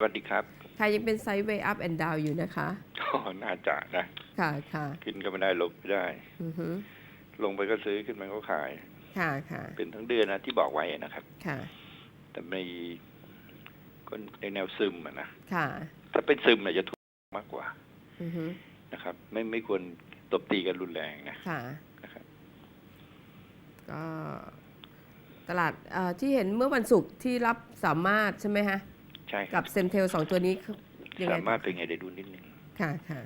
สวัสดีครับ ค่ะยังเป็นไซด์เวย์อัพแอนด์ดาวอยู่นะคะก็น่าจะนะ ค่ะค่ะขึ้นก็ไม่ได้ลงไม่ได้ อือฮึลงไปก็ซื้อขึ้นมาก็ขาย ค่ะค่ะเป็นทั้งเดือนนะที่บอกไว้นะครับ ค่ะ แต่ไม่ก็ในแนวซึมอะนะ ค่ะ ถ้าเป็นซึมเนี่ยจะถูกมากกว่าอือฮึนะครับ ไม่ไม่ควรตบตีกันรุนแรงนะค่ะ นะครับ ก็ตลาดเอ่อที่เห็นเมื่อวันศุกร์ที่รับสามารถใช่ไหมฮะ ใช่คกัรับบเซมเทลสองตัวนี้คือยังไงสามารถเป็นไงเดี๋ยวดูนิดนึงค่ะค่ะ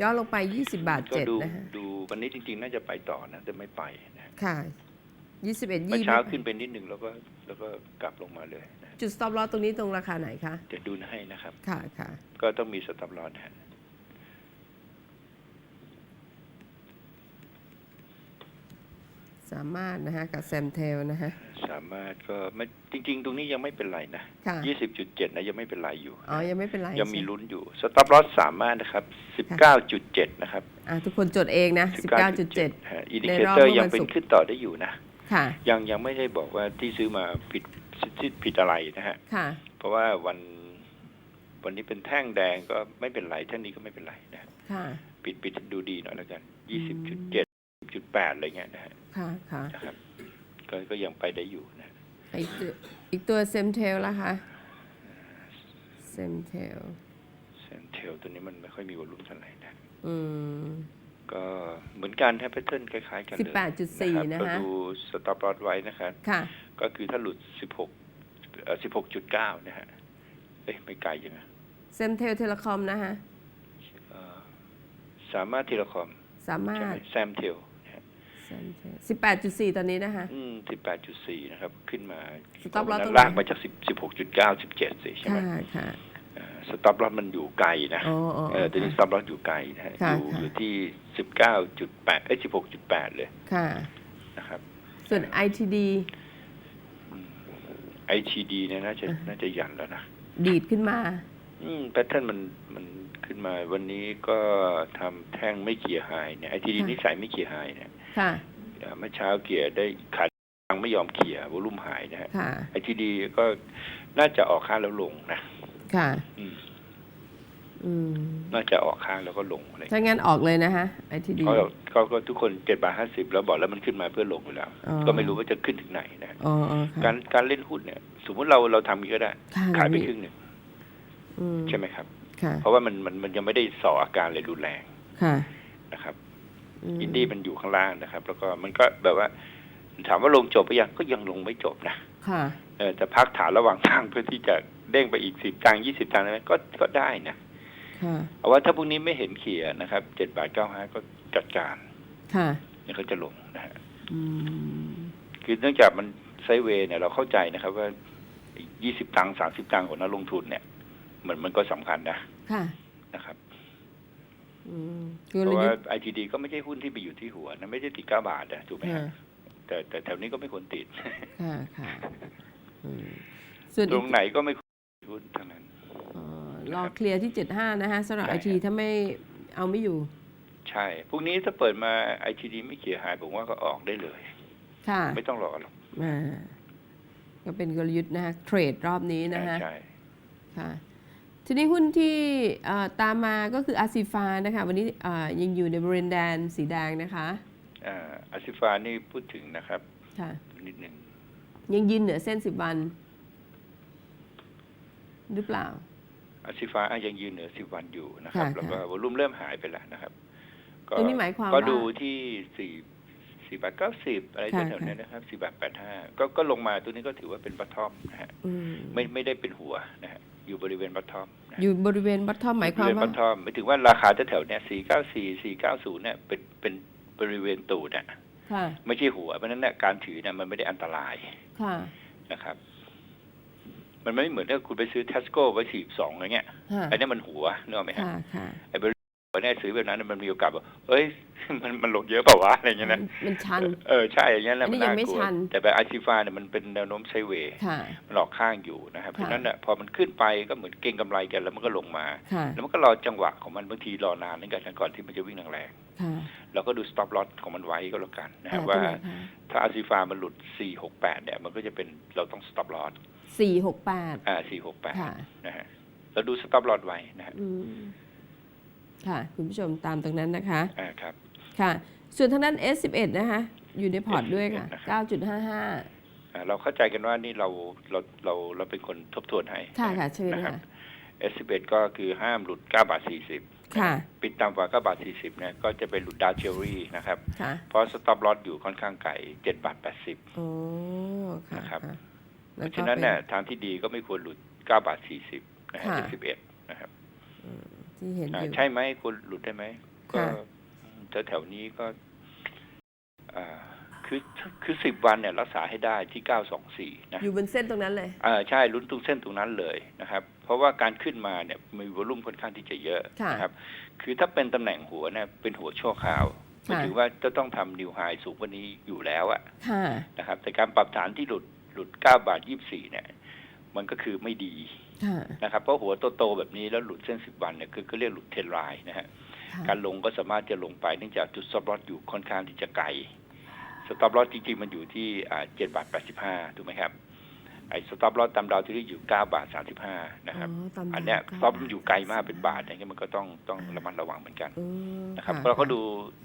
ย้อนลงไป 20 บาทก็เจ็ดดูนะฮะดูวันนี้จริงๆ น่าจะไปต่อนะแต่ไม่ไปนะค่ะ 21 เมื่อยี่เช้าขึ้นไปนิดนึงแล้วก็แล้วก็กลับลงมาเลยนะจุด stop loss ตรงนี้ตรงราคาไหนคะจะดูให้นะครับ ค่ะค่ะก็ต้องมีสต็อปลอสนะฮะ สามารถนะฮะกับแซมเทลนะฮะสามารถก็ไม่จริง ๆ ตรงนี้ยังไม่เป็นไรนะค่ะยี่สิบจุดเจ็ดนะยังไม่เป็นไรอยู่อ๋อยังไม่เป็นไรยังมีใช่ลุ้นอยู่สต็อปลอสสามารถนะครับสิบเก้าจุดเจ็ดนะครับอะทุกคนจดเองนะ19.7ฮะอินดิในเครอบเตอร์เมื่อยังวันเป็นศุกร์ขึ้นต่อได้อยู่นะค่ะยังยังไม่ได้บอกว่าที่ซื้อมาผิดผิดผิดอะไรนะฮะค่ะ เพราะว่าวันวันนี้เป็นแท่งแดงก็ไม่เป็นไรแท่งนี้ก็ไม่เป็นไรนะค่ะปิดปิดดูดีหน่อยแล้วกันอืยี่สิบมจุดเจ็ด จุดแปดอะไรเงี้ยนะฮะค่ะค่ะนะครับก็ก็ยังไปได้อยู่นะอีกตัวอีกตัวเซมเทลละคะเซมเทลเซนเทลตัวนี้มันไม่ค่อยมีวอลุ่มเท่าไหร่นะอืมก็เหมือนกันแทบแพทเทิร์นคล้ายๆกันเลย18.4นะนะคะก็ดูสต็อปลอสไว้นะครับค่ะ ก็คือถ้าหลุด16เอ่อ16.9นะฮะเอ้ยไม่ไกลยังไงเซมเทลเทเลคอมนะคะเอ่อสามารถเทเลคอม สามารใช่ไหถมแซมเทล นะฮะเซมเทล18.4ตอนนี้นะคะ อืม18.4นะครับ ขึ้นมา Stop loss วันตรงนั้นไหนลากมาจาก10 16.9 17สิใช่ไหมค่ะค่ะสต็อปลอสมันอยู่ไกลนะอ๋ออ๋อเออตัวนี้สต็อปลอสอยู่ไกลนะฮะค่ะอยู่ค่ะอยู่ที่19.8เอ้ย16.8เลยค่ะนะครับ ส่วน ITD ITD เนี่ยน่าจะน่าจะยันแล้วนะดีดขึ้นมา อืมแพทเทิร์นมันมันขึ้นมา วันนี้ก็ทำแท่งไม่เกียร์ไฮเนี่ยไอทีดีค่ะนิสัยไม่เกียร์ไฮเนี่ย ค่ะเอ่อเมื่อเช้าเกียร์ได้ขาดยังไม่ยอมเกียร์วอลุ่มหายนะฮะค่ะไอทีดีก็น่าจะออกข้างแล้วลงนะค่ะอืมอืมน่าจะออกข้างแล้วก็ลงอะไรถ้างั้นออกเลยนะคะ ITD เขาเขาก็ทุกคนเจ็ดบาทห้าสิบแล้วบอกแล้วมันขึ้นมาเพื่อลงอยู่แล้วอ๋อก็ไม่รู้ว่าจะขึ้นถึงไหนนะอ๋ออ๋อค่ะการการเล่นหุ้นเนี่ย สมมุติเราเราทำอย่างนี้ก็ได้ค่ะขายไปครึ่งหนึ่งอืมใช่ไหมครับค่ะเพราะว่ามันมันมันยังไม่ได้ส่ออาการเลยรุนแรงค่ะนะครับม อินดี้มันอยู่ข้างล่างนะครับ แล้วก็มันก็แบบว่า ถามว่าลงจบไปยังก็ยังลงไม่จบนะค่ะเออแต่พักฐานระหว่างทางเพื่อที่จะเด้งไปอีกสิบตังยี่สิบตังค์ได้ไหมก็ก็ได้นะค่ะเอาว่าถ้าพวกนี้ไม่เห็นเขียนะครับเจ็ดบาทเก้าห้าก็จัดการค่ะเนี่ยเขาจะลงนะฮะอืมคือเนื่องจากมันไซด์เวย์เนี่ยเราเข้าใจนะครับ ว่ายี่สิบตังค์สามสิบตังค์ของนักลงทุนเนี่ย เหมือนมันก็สำคัญนะค่ะนะครับอืมก เพลราะยุว่าทธ์ไอทีดีก็ไม่ใช่หุ้นที่ไปอยู่ที่หัวนะไม่ได้ติดเก้าบาทนะถูกไหมค่ะฮะแต่แต่แถวนี้ก็ไม่ควรติดค่ะค่ะอืมส่วนตอีรกงไหนก็ไม่ควรติดหุ้นทั้งนั้นเอ่อรอเคลียร์ที่75นะคะสำหรับใช่ไอทีถ้าไม่เอาไม่อยู่ ใช่พวกนี้ถ้าเปิดมาไอทีดีไม่เขียหายผมว่าก็ออกได้เลย ค่ะ ไม่ต้องรอหรอกอ่าก็เป็นกลยุทธ์นะคะเทรดรอบนี้นะคะใช่ค่ะ ทีนี้หุ้นที่เอ่อตามมาก็คืออาซีฟานะคะ วันนี้เอ่อยังอยู่ในบริเวณแดนสีแดงนะคะอ่าอาซิฟานี่พูดถึงนะครับค่ะนิดหนึ่งยังยืนเหนือเส้น10วัน หรือเปล่าอาซิฟาอะยังยืนเหนือสิบวันอยู่นะครับค่ะแล้วก็วอลุ่มเริ่มหายไปแล้วนะครับ ก็ตรงนี้หมายความก็ว่าดูที่สี่สี่บาทเก้าสิบอะไรค่ะแถวๆนี้นะครับสี่บาทแปดห้าก็ก็ลงมาตัวนี้ก็ถือว่าเป็นบัตทอมนะฮะอืมไม่ไม่ได้เป็นหัวนะฮะ อยู่บริเวณบัตทอมนะฮะอยู่บริเวณบัตทอมหมายความบริเวณว่าบัตทอมหมายถึงว่าราคาแถวๆเนี้ยสี่เก้าสี่สี่เก้าศูนย์เนี่ยเป็นเป็นบริเวณตูดอะค่ะไม่ใช่หัวเพราะฉะนั้นเนี่ยการถือเนี่ยมันไม่ได้อันตรายค่ะนะครับ มันไม่เหมือนถ้าคุณไปซื้อเทสโก้ไว้สี่สองอะไรเงี้ยค่ะอันนี้มันหัวนึกออกไหมฮะค่ะค่ะไอ้ บริหัวเนี่ยซื้อแบบนั้นมันมีโอกาสบอกเอ้ย มันมันลงเยอะเปล่าวะอะไรเงี้ยนะมันชัน เออใช่อย่างเงี้ยแหละอันนี้มันยังน่าไม่กลัวชันแต่แบบอาชิฟาเนี่ยมันเป็นแนวโน้มไซด์เวย์ค่ะมันออกข้างอยู่นะครับเพราะฉะนั้นเนี่ยพอมันขึ้นไปก็เหมือนเก็งกำไรกันแล้วมันก็ลงมาค่ะแล้วมันก็รอจังหวะของมันบางทีรอนานเหมือนกันนะก่อนที่มันจะวิ่งแรงค่ะๆเราก็ดู stop loss ของมันไว้ก็แล้วกันนะอ่ฮะว่าตรงไหนคะถ้าอาซิฟามันหลุด 468 เนี่ย มันก็จะเป็นเราต้อง stop loss สี่หกแปดอ่าสี่หกแปดค่ะนะฮะเราดูสต็อปลอดไว้นะฮะอืม ค่ะ คุณผู้ชมตามตรงนั้นนะคะ อ่าครับ ค่ะ ส่วนทางด้าน S11 นะคะ อยู่ในพอร์ตด้วยค่ะนะครับ9.55 อ่าเราเข้าใจกันว่านี่เราเราเราเราเป็นคนทบทวนให้ค่ะค่ะเชิญนะครัค่ะบ S11 ก็คือห้ามหลุด 9 บาท 40ค่ะ ปิดต่ำกว่า9บาท 40เนี่ยก็จะไปหลุดดาวเชอรี่นะครับ ค่ะเพราะสต็อปลอสอยู่ค่อนข้างไกล7บาท 80 โอ้ค่ะนะครับค่ะเพแล้วราะก็ฉะนั้นป็เนี่ยทางที่ดีก็ไม่ควรหลุด 9 บาท 40นะฮะค่ะ S11 นะครับ ที่เห็นออ่ายู่ใช่ไหมควรหลุดได้ไหมก็ค่ะแถวแถวๆนี้ก็อ่าคือคือสิบวันเนี่ยรักษาให้ได้ที่เก้าสองสี่นะอยู่บนเส้นตรงนั้นเลยอ่าใช่ลุ้นตรงเส้นตรงนั้นเลยนะครับ เพราะว่าการขึ้นมาเนี่ยมีวอลุ่มค่อนข้างที่จะเยอะค่ะนะครับ คือถ้าเป็นตำแหน่งหัวเนี่ยเป็นหัวชั่วคราวหมายค่ะถึงว่าจะต้องทำนิวไฮสูงกว่านี้อยู่แล้วอะค่ะนะครับแต่การปรับฐานที่หลุดหลุดเก้าบาทยี่สิบสี่เนี่ย มันก็คือไม่ดีค่ะ นะครับเพราะหัวโตๆแบบนี้แล้วหลุดเส้นสิบวันเนี่ยคือก็เรียกหลุดเทรนไลน์นะฮะค่ะการลงก็สามารถจะลงไปเนื่องจากจุดสต็อปลอสอยู่ค่อนข้างที่จะไกลสต็อปลอสจริงๆ มันอยู่ที่เจ็ดบาทแปดสิบห้าถูกไหมครับไอ้สต็อปลอสตามดาวที่อยู่เก้าบาทสามสิบห้านะครับอ๋อตามอันเนี้ยดาวสต็อปมันอยู่ไกลมากเป็นบาทอย่างเงี้ยมันก็ต้องต้องระมัดระวังเหมือนกันอืมนะครับะเราก็ดู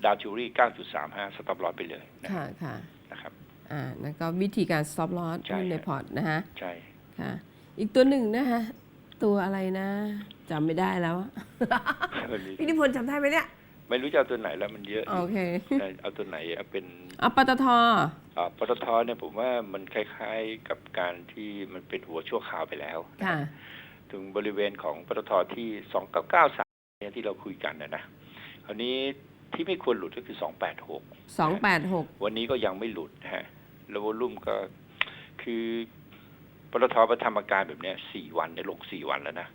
ดาวทิวรี่เก้าจุดสามห้าสต็อปลอสไปเลยนะค่ะค่ะนะครับอ่าแล้วก็วิธีการ stop loss ใช่หุ้นในครับพอร์ตนะคะใช่ค่ะ อีกตัวหนึ่งนะคะ ตัวอะไรนะจำไม่ได้แล้วอะวันนี้พี่นิพนธ์จำได้ไหมเนี่ย ไม่รู้จะเอาตัวไหนแล้วมันเยอะโอเคแต่เอาตัวไหนเอาเป็นเอาปตทอ่าปตทเนี่ยผมว่ามันคล้ายๆกับการที่มันเป็นหัวชั่วคราวไปแล้วค่ะถึงบริเวณของปตทที่สองเก้าเก้าสามเนี่ยที่เราคุยกันนะนะคราวนี้ที่ไม่ควรหลุดก็คือสองแปดหก286วันนี้ก็ยังไม่หลุดนะฮะแล้ววอลุ่มก็คือ ปตทประทำอาการแบบเนี้ยสี่วันเนี่ยลงสี่วันแล้วนะ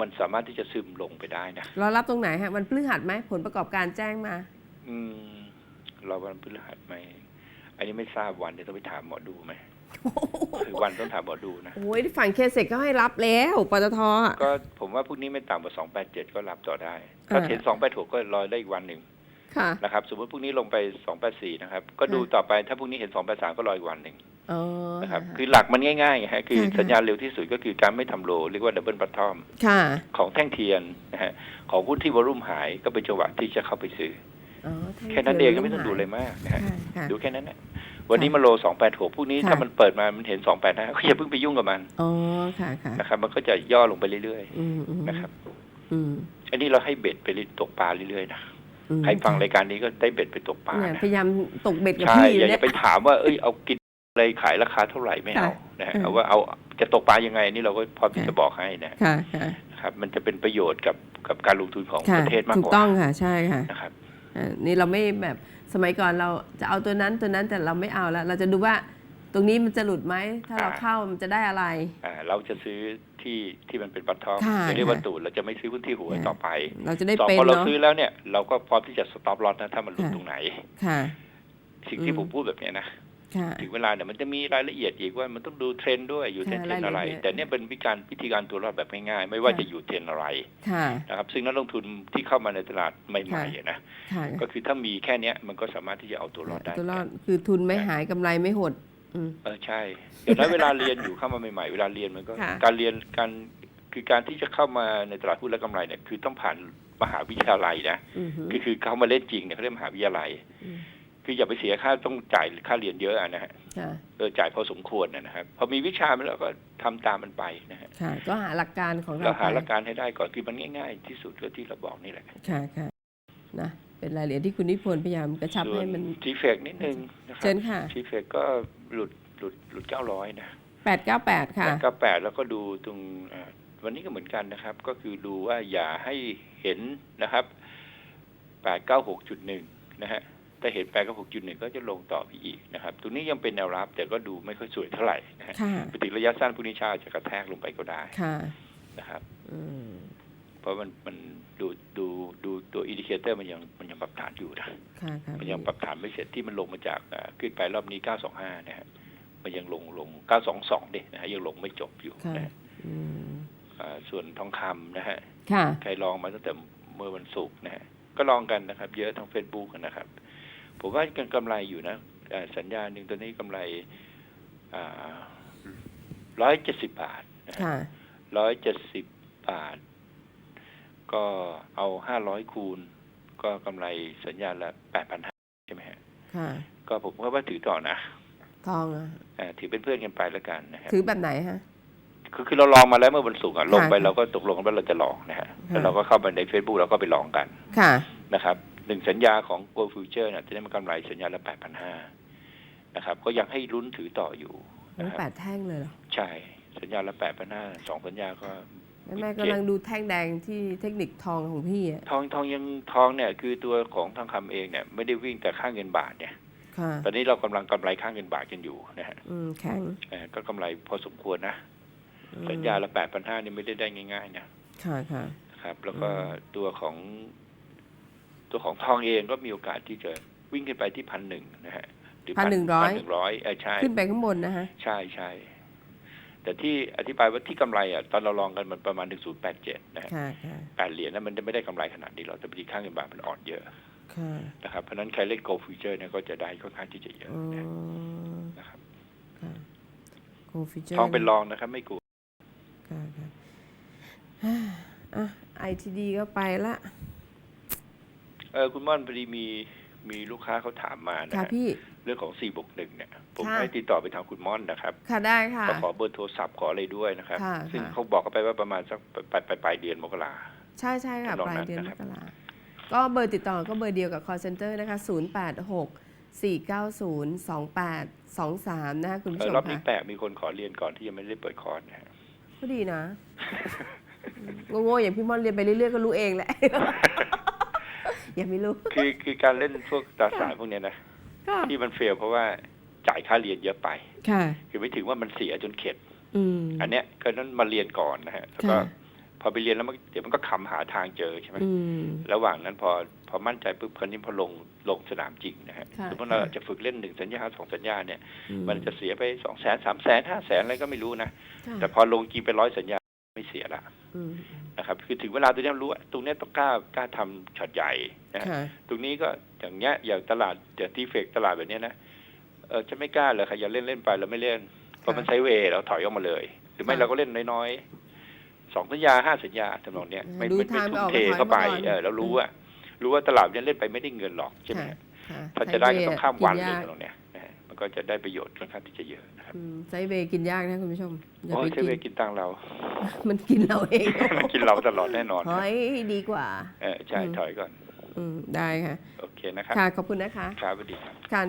มันสามารถที่จะซึมลงไปได้นะเรารับตรงไหนฮะมันพฤหัสไหมผลประกอบการแจ้งมา อืมเราวันพฤหัสไหมอันนี้ไม่ทราบวันเดี๋ยวต้องไปถามหมอดูไหมคือวันต้องถามหมอดูนะโอ้ยฝั่งเคเซกก็ให้รับแล้วปตทอะก็ผมว่าพรุ่งนี้ไม่ต่ำกว่าสองแปดเจ็ดก็รับต่อได้ ถ้าอ่าเห็นสองแปดหกก็รอได้อีกวันหนึ่งค่ะนะครับ สมมติพรุ่งนี้ลงไปสองแปดสี่นะครับ ก็ดูต่อไปถ้าพรุ่งนี้เห็นสองแปดสามก็รออีกวันหนึ่งอ๋อ นะครับคือหลักมันง่ายๆไงฮะคือค่ะค่ะสัญญาณเร็วที่สุดก็คือการไม่ทำโลเรียกว่าดับเบิลบัตทอมค่ะของแท่งเทียนนะฮะของหุ้นที่วอลุ่มหายก็เป็นจังหวะที่จะเข้าไปซื้ออ๋อแค่นั้นเองก็ไม่ต้องดูเลยมากนะฮะค่ะค่ะดูแค่นั้นนะวันนี้มาโลสองแปดหกพรุ่งนี้ค่ะถ้ามันเปิดมามันเห็นสองแปดห้าก็อย่าเพิ่งไปยุ่งกับมันอ๋อค่ะค่ะนะครับ มันก็จะย่อลงไปเรื่อยอืมอืมๆนะครับ อืมอันนี้เราให้เบ็ดไปตกปลาเรื่อยๆนะอืมใครฟังรายการนี้ก็ได้เบ็ดไปตกปลาเนี่ยนะพยายามตกเบ็ดกับใช่พี่ออย่ายู่เนี่จะยไปถามว่าเอ้ยเอากิน อะไรขายราคาเท่าไหร่ไม่เอาค่ะนะฮะอืมเอาว่าเอาจะตกปลายังไงอันนี่เราก็พร้อมที่ค่ะจะบอกให้นะค่ะค่ะนะครับ มันจะเป็นประโยชน์กับกับการลงทุนของค่ะประเทศมากถูกกว่าต้องค่ะใช่ค่ะนะครับอ่านี่เราไม่แบบสมัยก่อนเราจะเอาตัวนั้นตัวนั้นแต่เราไม่เอาแล้ว เราจะดูว่าตรงนี้มันจะหลุดไหมถ้าเราอ่าเข้ามันจะได้อะไรอ่าเราจะซื้อที่ที่มันเป็นบัตทอมค่ะจะเรียกว่าค่ะตูดเราจะไม่ซื้อหุ้นที่หัวค่ะต่อไป เราจะได้สองเป็นพอเราเนาะซื้อแล้วเนี่ยเราก็พร้อมที่จะสต็อปลอสนะถ้ามันหลุดค่ะตรงไหนค่ะสิ่งที่อืมผมพูดแบบเนี้ยนะค่ะ ถึงเวลาเนี่ยมันจะมีรายละเอียดอีกว่ามันต้องดูเทรนด์ด้วยอยู่เทรนด์ค่ะเทรนด์อะไรรายละเอียดแต่เนี่ยเป็นวิธีการวิธีการตัวรอดแบบง่ายๆไม่ว่าค่ะจะอยู่เทรนด์อะไรค่ะนะครับซึ่งนักลงทุนที่เข้ามาในตลาดใหม่ๆอะนะค่ะก็คือถ้ามีแค่เนี้ยมันก็สามารถที่จะเอาตัวรอดได้ตัวรอดคือทุนไม่หายกำไรไม่หดอืมเออใช่อย่างนั้นเวลาเรียนอยู่เข้ามาใหม่ๆเวลาเรียนมันก็ค่ะการเรียนการคือการที่จะเข้ามาในตลาดหุ้นและกำไรเนี่ยคือต้องผ่านมหาวิทยาลัยนะอือหือคือคือเข้ามาเล่นจริงเนี่ยเขาเรียกมหาวิทยาลัยอืม คืออย่าไปเสียค่าต้องจ่ายค่าเรียนเยอะอะนะฮะค่ะเออจ่ายพอสมควรนะนะครับพอมีวิชามันแล้วก็ทำตามมันไปนะฮะค่ะก็หาหลักการของเราเราหาไปหลักการให้ได้ก่อนคือมันง่าย ๆ ที่สุดก็ที่เราบอกนี่แหละค่ะค่ะนะเป็นรายละเอียดที่คุณนิพนธ์พยายามกระชับส่วนให้มันทีเฟกนิดนึงนะครัเชิญค่ะทีเฟกก็หลุดหลุดหลุดเก้าร้อยนะแปดเก้าแปดค่ะเก้าแปดแล้วก็ดูตรงอ่าวันนี้ก็เหมือนกันนะครับ ก็คือดูว่าอย่าให้เห็นนะครับแปดเก้าหกจุดหนึ่งนะฮะ ถ้าเห็นแปดเก้าหกจุดหนึ่งก็จะลงต่อไปอีกนะครับตรงนี้ยังเป็นแนวรับแต่ก็ดูไม่ค่อยสวยเท่าไหร่นะฮะค่ะปฏิระยะสั้นพรุ่งนี้เช้าจะกระแทกลงไปก็ได้ค่ะนะครับอืมเพราะมันมันดูดูดูตัวอินดิเคเตอร์มันยังมันยังปรับฐานอยู่นะค่ะค่ะมันยังปรับฐานไม่เสร็จที่มันลงมาจากอ่าขึ้นไปรอบนี้925นะฮะมันยังลงลง922เด็นะฮะยังลงไม่จบอยู่ค่ะนะฮะอืมอ่าส่วนทองคำนะฮะค่ะใครลองมาตั้งแต่เมื่อวันศุกร์นะฮะก็ลองกันนะครับ เยอะทางเฟซบุ๊กนะครับ ผมว่ากันกำไรอยู่นะอ่าสัญญาณหนึ่งตัวนี้กำไรอ่าร้อยเจ็ดสิบบาทนะฮะค่ะร้อยเจ็ดสิบบาท ก็เอาห้าร้อยคูณ ก็กำไรสัญญาณละแปดพันห้าใช่ไหมฮะค่ะก็ผมก็ว่าถือต่อนะทองอะเอ่อถือเป็นเพื่อนกันไปแล้วกันนะครับถือแบบไหนฮะคือคือเราลองมาแล้วเมื่อวันศุกร์อะลงไปค่ะเราก็ตกลงกันว่าเราจะลองนะฮะค่ะแล้วเราก็เข้าไปใน Facebook เราก็ไปลองกันค่ะนะครับ หนึ่งสัญญาของ Go Future เนี่ยจะได้มากำไรสัญญาละแปดพันห้านะครับ ก็ยังให้ลุ้นถือต่ออยู่โอ้นะคแปรับดแท่งเลยเหรอ ใช่ สัญญาละแปดพันห้าสองสัญญาก็แม่แม่กำลังดูแท่งแดงที่เทคนิคทองของพี่อะทองทองยังทองเนี่ย คือตัวของทองคำเองเนี่ยไม่ได้วิ่งแต่ค่าเงินบาทเนี่ยค่ะตอนนี้เรากำลังกำไรค่าเงินบาทกันอยู่นะฮะอืมแข็งเอ่อก็กำไรพอสมควรนะอืมสัญญาละแปดพันห้านี่ไม่ได้ได้ง่ายๆนะค่ะค่ะนะครับ แล้วก็อืมตัวของ ตัวของทองเองก็มีโอกาสที่จะวิ่งขึ้นไปที่พันหนึ่งนะฮะหรือพันหนึ่งร้อยหนึ่งร้อยเออใช่ขึ้นไปข้างบนนะฮะใช่ใช่แต่ที่อธิบายว่าที่กำไรอะตอนเราลองกันมันประมาณหนึ่งศูนย์แปดเจ็ดนะฮะค่ะค่ะแปดเหรียญนั้นมันจะไม่ได้กำไรขนาดนี้หรอกแต่พอดีค่าเงินบาทมันอ่อนเยอะค่ะนะครับเพราะฉะนั้นใครเล่น Go Future เนี่ยก็จะได้ค่อนข้างที่จะเยอะอ๋อนะครับค่ะโกฟิเจอร์ทองเป็นรองนะครับ ไม่กลัวค่ะค่ะอะไอทีดีก็ไปละ เออคุณม่อนพอดีมีมีลูกค้าเขาถามมานะค่ะฮะพี่ เรื่องของ4บวกหนึ่งเนี่ย ผมค่ะ ให้ติดต่อไปทางคุณม่อนนะครับค่ะได้ค่ะ ก็ขอเบอร์โทรศัพท์ขออะไรด้วยนะครับ ค่ะซึ่งค่ะ เขาบอกกันไปว่าประมาณสักปลายปลายปลายเดือนมกรา ใช่ใช่ค่ะทำนองปลายนั้นเดือนมนะครับกราก็เบอร์ติดต่อก็เบอร์เดียวกับ call center นะคะ 086 490 2823 นะคะคุณเอผู้ชอมรอบนี้ค่ะแปลกมีคนขอเรียนก่อนที่ยังไม่ได้เปิดคอร์สนะฮะ ก็ดีนะ โง่ๆอย่างพี่ม่อนเรียนไปเรื่อยๆก็รู้เองแหละอ ย่าไม่รู้ คือคือการเล่นพวกตราสารพวกเนี้ยนะก็ที่มันเฟลเพราะว่าจ่ายค่าเรียนเยอะไปค่ะคือไม่ถึงว่ามันเสียจนเข็ดอืมอันเนี้ยก็นั้นมาเรียนก่อนนะฮะแล้วก็ค่ะพอไปเรียนแล้วมันเดี๋ยวมันก็คำหาทางเจอใช่ไหมอืมระหว่างนั้นพอพอมั่นใจปุ๊บคนนี้พอลงลงสนามจริงนะฮะค่ะสมมติเราค่ะจะฝึกเล่นหนึ่งสัญญาสองสัญญาเนี่ยอืมันจะเสียไปสองแสนสามแสนห้าแสนอะไรก็ไม่รู้นะค่ะแต่พอลงจริงไปร้อยสัญญาไม่เสียละอืมนะครับคือถึงเวลาตัวเนี้ยรู้ว่าตรงเนี้ยต้องกล้ากล้าทำช็อตใหญ่นะฮะค่ะตรงนี้ก็อย่างเงี้ยอย่างตลาดอย่างที่เฟกตลาดแบบเนี้ยนะเออจะไม่กล้าเลยค่ะอย่าเล่นเล่นไปเราไม่เล่นเพราะมันไซด์เวย์เราถอยออกมาเลย หรือไม่ค่ะเราก็เล่นน้อยๆสองสัญญาห้าสัญญาทำนองเนี้ยไม่ดูไม่ไม่ทางทุ่อมอกเทถอยเข้าไปมาก่อนเออแล้วรู้ว่ารู้ว่าตลาดเนี้ยเล่นไปไม่ได้เงินหรอกใช่ไหมค่ะค่ะถ้าจะได้ก็ต้องข้ามวันกิเลยยากตรงเนี้ยนะฮะมันก็จะได้ประโยชน์ค่อนข้างที่จะเยอะนะ ครับอืมไซเวย์กินยากนะคุณผู้ชมอย่าโอ้ไปยใช้กิน เวกินตังเรา มันกินเราเอง มันกินเราตลอดแน่นอนถอยดีกว่า เออใช่อืม ถอยก่อน อืมได้ค่ะ โอเคนะครับ ค่ะ ขอบคุณนะคะ ครับสวัสดีครับ ค่ะ